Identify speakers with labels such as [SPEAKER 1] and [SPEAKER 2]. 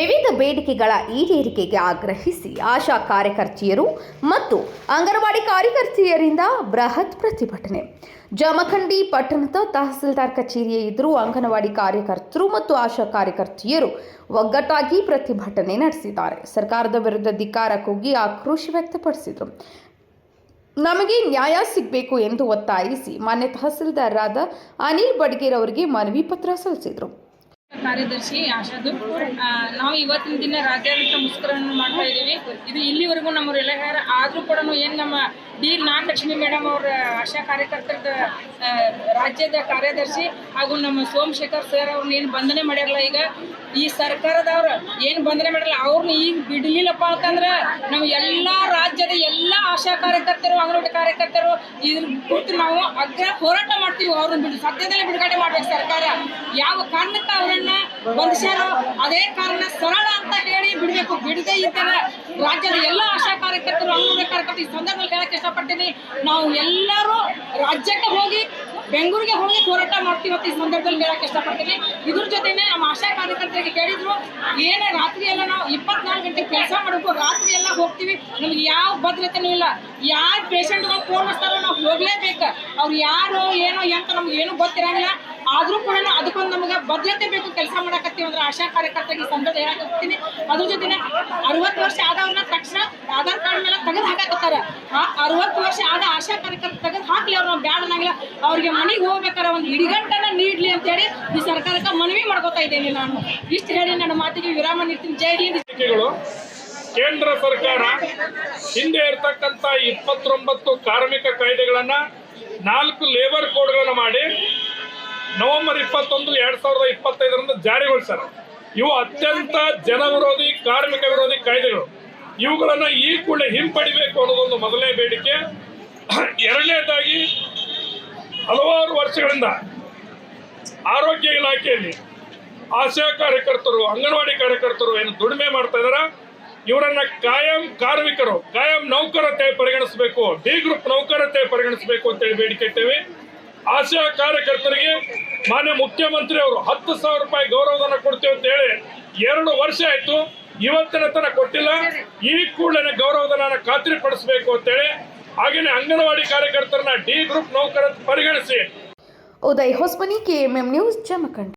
[SPEAKER 1] ವಿವಿಧ ಬೇಡಿಕೆಗಳ ಈಡೇರಿಕೆಗೆ ಆಗ್ರಹಿಸಿ ಆಶಾ ಕಾರ್ಯಕರ್ತೆಯರು ಮತ್ತು ಅಂಗನವಾಡಿ ಕಾರ್ಯಕರ್ತೆಯರಿಂದ ಬೃಹತ್ ಪ್ರತಿಭಟನೆ. ಜಮಖಂಡಿ ಪಟ್ಟಣದ ತಹಸೀಲ್ದಾರ್ ಕಚೇರಿಯ ಎದುರು ಅಂಗನವಾಡಿ ಕಾರ್ಯಕರ್ತರು ಮತ್ತು ಆಶಾ ಕಾರ್ಯಕರ್ತೆಯರು ಒಗ್ಗಟ್ಟಾಗಿ ಪ್ರತಿಭಟನೆ ನಡೆಸಿದ್ದಾರೆ. ಸರ್ಕಾರದ ವಿರುದ್ಧ ಧಿಕ್ಕಾರ ಕೂಗಿ ಆಕ್ರೋಶ ವ್ಯಕ್ತಪಡಿಸಿದರು. ನಮಗೆ ನ್ಯಾಯ ಸಿಗಬೇಕು ಎಂದು ಒತ್ತಾಯಿಸಿ ಮಾನ್ಯ ತಹಸೀಲ್ದಾರರಾದ ಅನಿಲ್ ಬಡ್ಗೇರ್ ಅವರಿಗೆ ಮನವಿ ಪತ್ರ ಸಲ್ಲಿಸಿದರು.
[SPEAKER 2] ಕಾರ್ಯದರ್ಶಿ ಆಶಾದು. ನಾವು ಇವತ್ತಿನ ದಿನ ರಾಜ್ಯಾದ್ಯಂತ ಮುಷ್ಕರವನ್ನು ಮಾಡ್ತಾ ಇದ್ದೀವಿ. ಇದು ಇಲ್ಲಿವರೆಗೂ ನಮ್ಮ ರೆಲೆಗಾರ ಆದರೂ ಕೂಡ ಏನು ನಮ್ಮ ಡಿ ನಾಗಲಕ್ಷ್ಮಿ ಮೇಡಮ್ ಅವರ, ಆಶಾ ಕಾರ್ಯಕರ್ತರ ರಾಜ್ಯದ ಕಾರ್ಯದರ್ಶಿ ಹಾಗೂ ನಮ್ಮ ಸೋಮಶೇಖರ್ ಸರ್ ಅವ್ರನ್ನ ಏನು ಬಂಧನೆ ಮಾಡ್ಯಾರಲ್ಲ ಈಗ, ಈ ಸರ್ಕಾರದವ್ರು ಏನು ಬಂಧನೆ ಮಾಡಲ್ಲ ಅವ್ರನ್ನ ಈಗ ಬಿಡಲಿಲ್ಲಪ್ಪ ಅಂತಂದ್ರೆ ನಾವು ಎಲ್ಲ ರಾಜ್ಯದ ಎಲ್ಲ ಆಶಾ ಕಾರ್ಯಕರ್ತರು, ಅಂಗನವಾಡಿ ಕಾರ್ಯಕರ್ತರು ಇದ್ರ ಕುರಿತು ನಾವು ಅಗ್ರ ಹೋರಾಟ ಮಾಡ್ತೀವಿ ಅವ್ರನ್ನ ಬಿಡು ಸದ್ಯದಲ್ಲೇ ಬಿಡುಗಡೆ ಮಾಡ್ಬೇಕು ಸರ್ಕಾರ. ಯಾವ ಕಾರಣಕ್ಕೆ ಅವರನ್ನ ಬಂಧಿಸ್ಯಾರೋ ಅದೇ ಕಾರಣ ಸರಳ ಅಂತ ಹೇಳಿ ಬಿಡಬೇಕು. ಬಿಡದೆ ಇದ್ದರೆ ರಾಜ್ಯದ ಎಲ್ಲ ಆಶಾ ಕಾರ್ಯಕರ್ತರು, ಅಂಗನವಾಡಿ ಕಾರ್ಯಕರ್ತರು ಈ ಸಂದರ್ಭದಲ್ಲಿ ಹೇಳಕ್ಕೆ ಇಷ್ಟಪಡ್ತೀನಿ. ನಾವು ಎಲ್ಲರೂ ರಾಜ್ಯಕ್ಕೆ ಹೋಗಿ ಬೆಂಗಳೂರಿಗೆ ಹೋಗಿ ಹೋರಾಟ ಮಾಡ್ತೀವಿ ಅಂತ ಈ ಸಂದರ್ಭದಲ್ಲಿ ಹೇಳಕ್ಕೆ ಇಷ್ಟಪಡ್ತೀನಿ. ಇದ್ರ ಜೊತೆನೆ ನಮ್ಮ ಆಶಾ ಕಾರ್ಯಕರ್ತರಿಗೆ ಕೇಳಿದ್ರು, ಏನೇ ರಾತ್ರಿ ಎಲ್ಲ ನಾವು ಇಪ್ಪತ್ನಾಲ್ಕು ಗಂಟೆ ಕೆಲಸ ಮಾಡಬೇಕು ರಾತ್ರಿ ಎಲ್ಲ ಹೋಗ್ತೀವಿ. ನಮ್ಗೆ ಯಾವ ಭದ್ರತೆನೂ ಇಲ್ಲ. ಯಾರು ಪೇಷಂಟ್ಗಳು ಫೋನ್ ನಾವು ಹೋಗ್ಲೇಬೇಕು. ಅವ್ರು ಯಾರು ಏನೋ ಎಂತ ನಮ್ಗೆ ಏನು ಗೊತ್ತಿರಂಗಿಲ್ಲ. ಆದ್ರೂ ಕೂಡ ಅದಕ್ಕೊಂದು ನಮ್ಗೆ ಭದ್ರತೆ ಬೇಕು ಕೆಲಸ ಮಾಡಕತ್ತೀವಿ ಅಂದ್ರೆ ಆಶಾ ಕಾರ್ಯಕರ್ತರಿಗೆ ಸಂದರ್ಭ ಹೇಳಕ್ ಹೋಗ್ತೀನಿ. ಅದ್ರ ಜೊತೆನೆ ಅರವತ್ತು ವರ್ಷ ಆದವ್ರನ್ನ ತಕ್ಷಣ ಆಧಾರ್ ಕಾರ್ಡ್ ಮೇಲೆ ತೆಗೆದು ಹಾಕಕತ್ತಾರ. ಆ ಅರವತ್ತು ವರ್ಷ ಆದ ಆಶಾ ಕಾರ್ಯಕರ್ತ ತೆಗೆದು ಹಾಕ್ಲಿ ಅವ್ರು ಬ್ಯಾಡ ಅನ್ನಂಗಿಲ್ಲ ಅವ್ರಿಗೆ ಮನೆಗೆ ಹೋಗ್ಬೇಕಾರೆ ಒಂದು ಇಡಿಗಂಟನ ನೀಡ್ಲಿ ಅಂತ ಹೇಳಿ ಈ ಸರ್ಕಾರಕ್ಕೆ ಮನವಿ ಮಾಡ್ಕೋತಾ ಇದ್ದೇನೆ ನಾನು. ಇಷ್ಟು ಹೇಳಿ ನನ್ನ ಮಾತಿಗೆ ವಿರಾಮ ನೀಡ್ತೀನಿ ಜೈ ಹಿಂದ್.
[SPEAKER 3] ಕೇಂದ್ರ ಸರ್ಕಾರ ಹಿಂದೆ ಇರತಕ್ಕಂತ ಇಪ್ಪತ್ತೊಂಬತ್ತು ಕಾರ್ಮಿಕ ಕಾಯ್ದೆಗಳನ್ನ ನಾಲ್ಕು ಲೇಬರ್ ಕೋಡ್ಗಳನ್ನ ಮಾಡಿ ನವೆಂಬರ್ ಇಪ್ಪತ್ತೊಂದು, ಎರಡ್ ಸಾವಿರದ ಇಪ್ಪತ್ತೈದರಿಂದ ಜಾರಿಗೊಳಿಸ್ಯಾರ. ಇವು ಅತ್ಯಂತ ಜನ ವಿರೋಧಿ ಕಾರ್ಮಿಕ ವಿರೋಧಿ ಕಾಯ್ದೆಗಳು. ಇವುಗಳನ್ನ ಈ ಕೂಡಲೇ ಹಿಂಪಡಿಬೇಕು ಅನ್ನೋದೊಂದು ಮೊದಲನೇ ಬೇಡಿಕೆ. ಎರಡನೇದಾಗಿ ಹಲವಾರು ವರ್ಷಗಳಿಂದ ಆರೋಗ್ಯ ಇಲಾಖೆಯಲ್ಲಿ ಆಶಾ ಕಾರ್ಯಕರ್ತರು, ಅಂಗನವಾಡಿ ಕಾರ್ಯಕರ್ತರು ಏನು ದುಡಿಮೆ ಮಾಡ್ತಾ ಇದಾರ. ಇವರನ್ನ ಕಾಯಂ ಕಾರ್ಮಿಕರು, ಕಾಯಂ ನೌಕರತೆ ಪರಿಗಣಿಸಬೇಕು ಡಿ ಗ್ರೂಪ್ ನೌಕರತೆ ಪರಿಗಣಿಸಬೇಕು ಅಂತೇಳಿ ಬೇಡಿಕೆ ಇಟ್ಟೇವೆ. ಆಶಾ ಕಾರ್ಯಕರ್ತರಿಗೆ ಮಾನ್ಯ ಮುಖ್ಯಮಂತ್ರಿ ಅವರು ಹತ್ತು ಸಾವಿರ ರೂಪಾಯಿ ಗೌರವಧನ ಕೊಡ್ತೇವೆ ಅಂತ ಹೇಳಿ ಎರಡು ವರ್ಷ ಆಯ್ತು. ಇವತ್ತಿನ ತನಕ ಕೊಟ್ಟಿಲ್ಲ. ಈ ಕೂಡಲೇ ಗೌರವಧನ ಖಾತ್ರಿಪಡಿಸಬೇಕು ಅಂತೇಳಿ ಹಾಗೇನೆ ಅಂಗನವಾಡಿ ಕಾರ್ಯಕರ್ತರನ್ನ ಡಿ ಗ್ರೂಪ್ ನೌಕರ ಪರಿಗಣಿಸಿ.
[SPEAKER 1] Uday Hosmani K M M news Jamkhandi.